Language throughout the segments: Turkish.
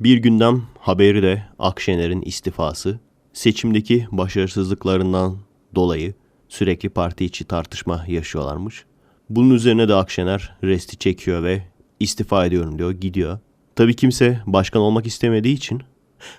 Bir gündem haberi de Akşener'in istifası. Seçimdeki başarısızlıklarından dolayı sürekli parti içi tartışma yaşıyorlarmış. Bunun üzerine de Akşener resti çekiyor ve istifa ediyorum diyor, gidiyor. Tabii kimse başkan olmak istemediği için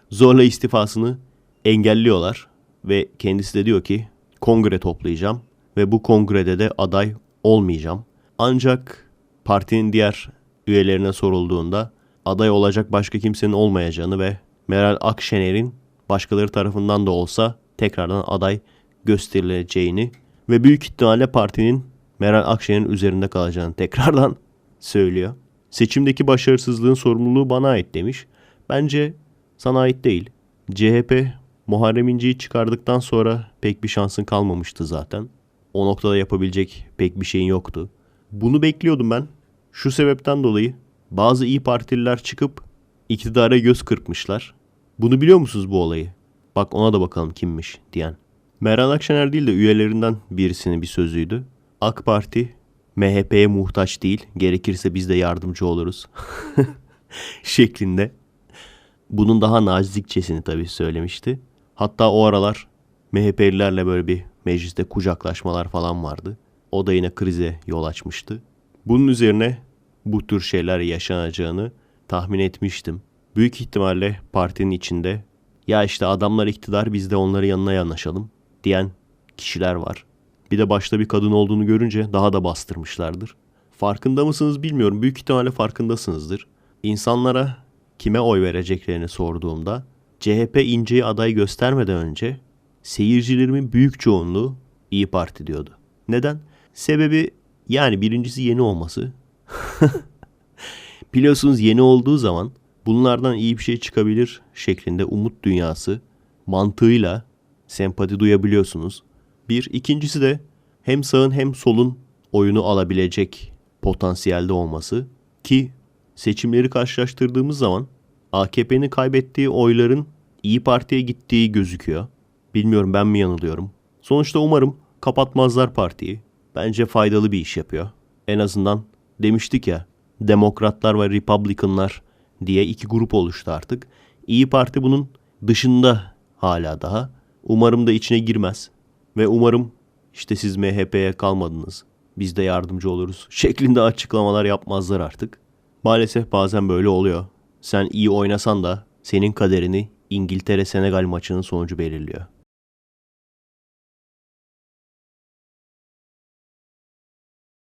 zorla istifasını engelliyorlar ve kendisi de diyor ki kongre toplayacağım ve bu kongrede de aday olmayacağım. Ancak partinin diğer üyelerine sorulduğunda aday olacak başka kimsenin olmayacağını ve Meral Akşener'in başkaları tarafından da olsa tekrardan aday gösterileceğini ve büyük ihtimalle partinin Meral Akşener'in üzerinde kalacağını tekrardan söylüyor. Seçimdeki başarısızlığın sorumluluğu bana ait demiş. Bence sana ait değil. CHP Muharrem İnce'yi çıkardıktan sonra pek bir şansın kalmamıştı zaten. O noktada yapabilecek pek bir şeyin yoktu. Bunu bekliyordum ben. Şu sebepten dolayı bazı iyi partililer çıkıp iktidara göz kırpmışlar. Bunu biliyor musunuz bu olayı? Bak ona da bakalım kimmiş diyen. Meral Akşener değil de üyelerinden birisinin bir sözüydü. AK Parti MHP'ye muhtaç değil. Gerekirse biz de yardımcı oluruz. şeklinde. Bunun daha nazikçesini tabii söylemişti. Hatta o aralar MHP'lilerle böyle bir mecliste kucaklaşmalar falan vardı. O da yine krize yol açmıştı. Bunun üzerine bu tür şeyler yaşanacağını tahmin etmiştim. Büyük ihtimalle partinin içinde ya işte adamlar iktidar biz de onların yanına yanaşalım diyen kişiler var. Bir de başta bir kadın olduğunu görünce daha da bastırmışlardır. Farkında mısınız bilmiyorum. Büyük ihtimalle farkındasınızdır. İnsanlara kime oy vereceklerini sorduğumda CHP İnce'yi aday göstermeden önce seyircilerimin büyük çoğunluğu İyi Parti diyordu. Neden? Sebebi yani birincisi yeni olması. Biliyorsunuz yeni olduğu zaman bunlardan iyi bir şey çıkabilir şeklinde umut dünyası mantığıyla sempati duyabiliyorsunuz. Bir. ikincisi de hem sağın hem solun oyunu alabilecek potansiyelde olması ki seçimleri karşılaştırdığımız zaman AKP'nin kaybettiği oyların İyi Parti'ye gittiği gözüküyor. Bilmiyorum ben mi yanılıyorum. Sonuçta umarım kapatmazlar partiyi. Bence faydalı bir iş yapıyor. En azından demiştik ya Demokratlar ve Republicanlar diye iki grup oluştu artık. İyi Parti bunun dışında hala daha. Umarım da içine girmez. Ve umarım işte siz MHP'ye kalmadınız. Biz de yardımcı oluruz şeklinde açıklamalar yapmazlar artık. Maalesef bazen böyle oluyor. Sen iyi oynasan da senin kaderini İngiltere-Senegal maçının sonucu belirliyor.